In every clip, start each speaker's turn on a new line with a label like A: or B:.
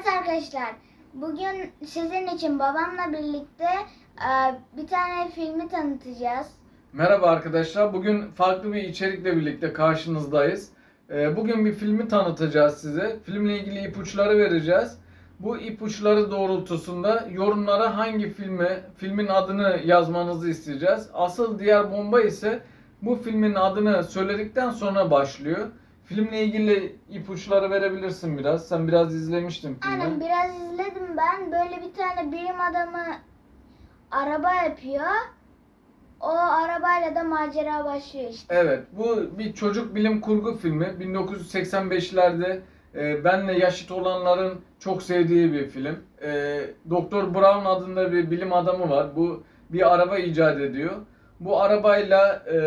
A: Evet arkadaşlar, bugün sizin için babamla birlikte e, bir tane filmi tanıtacağız.
B: Merhaba arkadaşlar. Bugün farklı bir içerikle birlikte karşınızdayız. Ee, Bugün bir filmi tanıtacağız size. Filmle ilgili ipuçları vereceğiz. Bu ipuçları doğrultusunda yorumlara hangi filmi, filmin adını yazmanızı isteyeceğiz. Asıl diğer bomba ise bu filmin adını söyledikten sonra başlıyor. Filmle ilgili ipuçları verebilirsin biraz. Sen biraz izlemiştin filmi.
A: Aynen biraz izledim ben. Böyle bir tane bilim adamı araba yapıyor. O arabayla da macera başlıyor işte.
B: Evet, bu bir çocuk bilim kurgu filmi. 1985'lerde e, benle yaşıt olanların çok sevdiği bir film. E, Doktor Brown adında bir bilim adamı var. Bu bir araba icat ediyor. Bu arabayla e,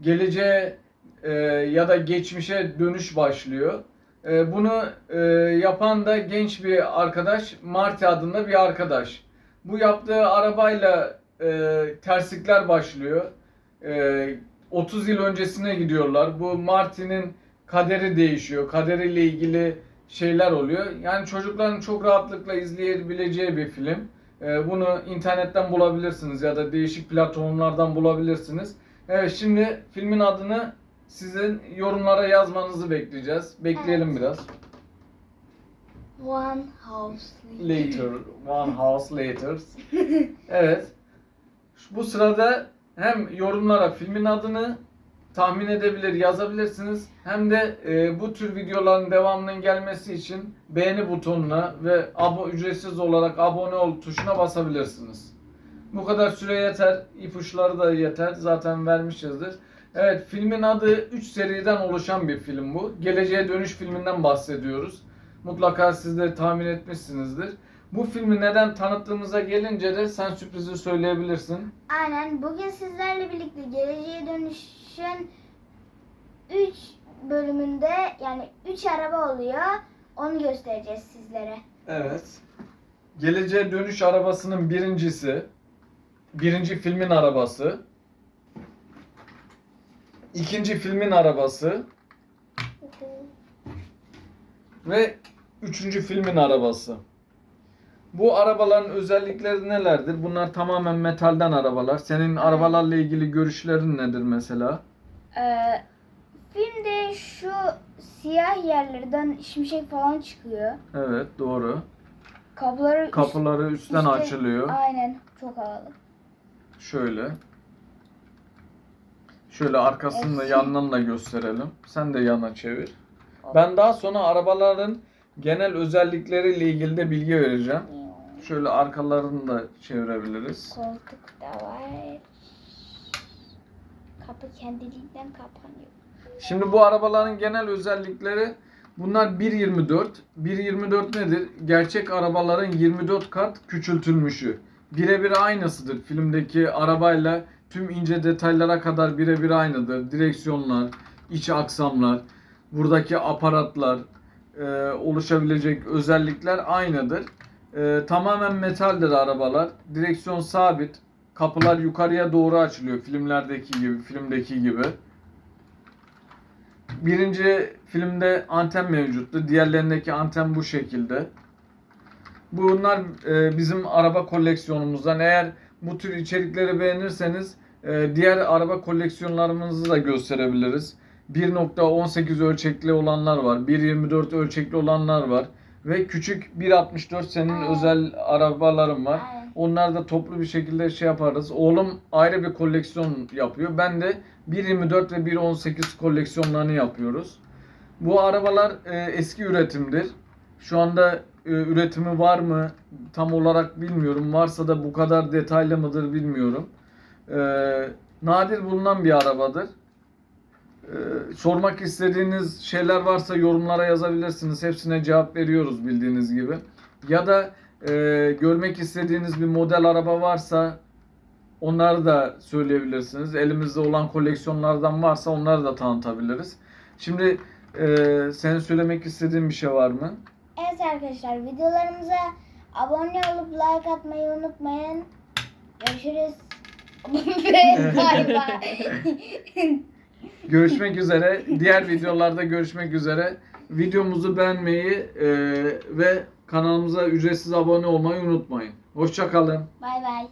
B: geleceğe e, ya da geçmişe dönüş başlıyor. E, bunu e, yapan da genç bir arkadaş, Marty adında bir arkadaş. Bu yaptığı arabayla e, terslikler başlıyor. E, 30 yıl öncesine gidiyorlar. Bu Marty'nin kaderi değişiyor. Kaderiyle ilgili şeyler oluyor. Yani çocukların çok rahatlıkla izleyebileceği bir film. E, bunu internetten bulabilirsiniz ya da değişik platformlardan bulabilirsiniz. Evet şimdi filmin adını sizin yorumlara yazmanızı bekleyeceğiz. Bekleyelim
A: Evet.
B: biraz.
A: One House.
B: Later, one house later. Evet. Bu sırada hem yorumlara filmin adını tahmin edebilir, yazabilirsiniz. Hem de e, bu tür videoların devamının gelmesi için beğeni butonuna ve abo ücretsiz olarak abone ol tuşuna basabilirsiniz. Bu kadar süre yeter. İpuçları da yeter. Zaten vermişizdir. Evet, filmin adı 3 seriden oluşan bir film bu. Geleceğe Dönüş filminden bahsediyoruz. Mutlaka siz de tahmin etmişsinizdir. Bu filmi neden tanıttığımıza gelince de sen sürprizi söyleyebilirsin.
A: Aynen bugün sizlerle birlikte Geleceğe Dönüş'ün 3 bölümünde yani 3 araba oluyor. Onu göstereceğiz sizlere.
B: Evet. Geleceğe Dönüş arabasının birincisi. Birinci filmin arabası. İkinci filmin arabası. Ve üçüncü filmin arabası. Bu arabaların özellikleri nelerdir? Bunlar tamamen metalden arabalar. Senin arabalarla ilgili görüşlerin nedir mesela?
A: Ee, filmde şu siyah yerlerden şimşek falan çıkıyor.
B: Evet doğru.
A: Kapıları üst-
B: Kapıları üstten
A: üstte-
B: açılıyor.
A: Aynen çok havalı.
B: Şöyle. Şöyle arkasını da yandan da gösterelim. Sen de yana çevir. Ben daha sonra arabaların genel özellikleriyle ilgili de bilgi vereceğim. Şöyle arkalarını da çevirebiliriz.
A: Koltuk da var. Kapı kendiliğinden kapanıyor.
B: Şimdi bu arabaların genel özellikleri bunlar 1.24. 1.24 nedir? Gerçek arabaların 24 kat küçültülmüşü. Birebir aynısıdır. Filmdeki arabayla tüm ince detaylara kadar birebir aynıdır. Direksiyonlar, iç aksamlar, buradaki aparatlar, e, oluşabilecek özellikler aynıdır. E, tamamen metaldir arabalar. Direksiyon sabit. Kapılar yukarıya doğru açılıyor filmlerdeki gibi, filmdeki gibi. Birinci filmde anten mevcuttu. Diğerlerindeki anten bu şekilde. Bunlar e, bizim araba koleksiyonumuzdan. Eğer bu tür içerikleri beğenirseniz e, diğer araba koleksiyonlarımızı da gösterebiliriz. 1.18 ölçekli olanlar var. 1.24 ölçekli olanlar var. Ve küçük 1.64 senin
A: Aa.
B: özel arabaların var.
A: Aynen.
B: Onlar da toplu bir şekilde şey yaparız. Oğlum ayrı bir koleksiyon yapıyor. Ben de 1.24 ve 1.18 koleksiyonlarını yapıyoruz. Bu arabalar e, eski üretimdir. Şu anda e, üretimi var mı tam olarak bilmiyorum. Varsa da bu kadar detaylı mıdır bilmiyorum. E, nadir bulunan bir arabadır. E, sormak istediğiniz şeyler varsa yorumlara yazabilirsiniz. Hepsine cevap veriyoruz bildiğiniz gibi. Ya da e, görmek istediğiniz bir model araba varsa onları da söyleyebilirsiniz. Elimizde olan koleksiyonlardan varsa onları da tanıtabiliriz. Şimdi e, senin söylemek istediğin bir şey var mı?
A: Evet arkadaşlar videolarımıza abone olup like atmayı unutmayın. Görüşürüz. Bay bay.
B: Görüşmek üzere. Diğer videolarda görüşmek üzere. videomuzu beğenmeyi e, ve kanalımıza ücretsiz abone olmayı unutmayın. Hoşçakalın.
A: Bay bay.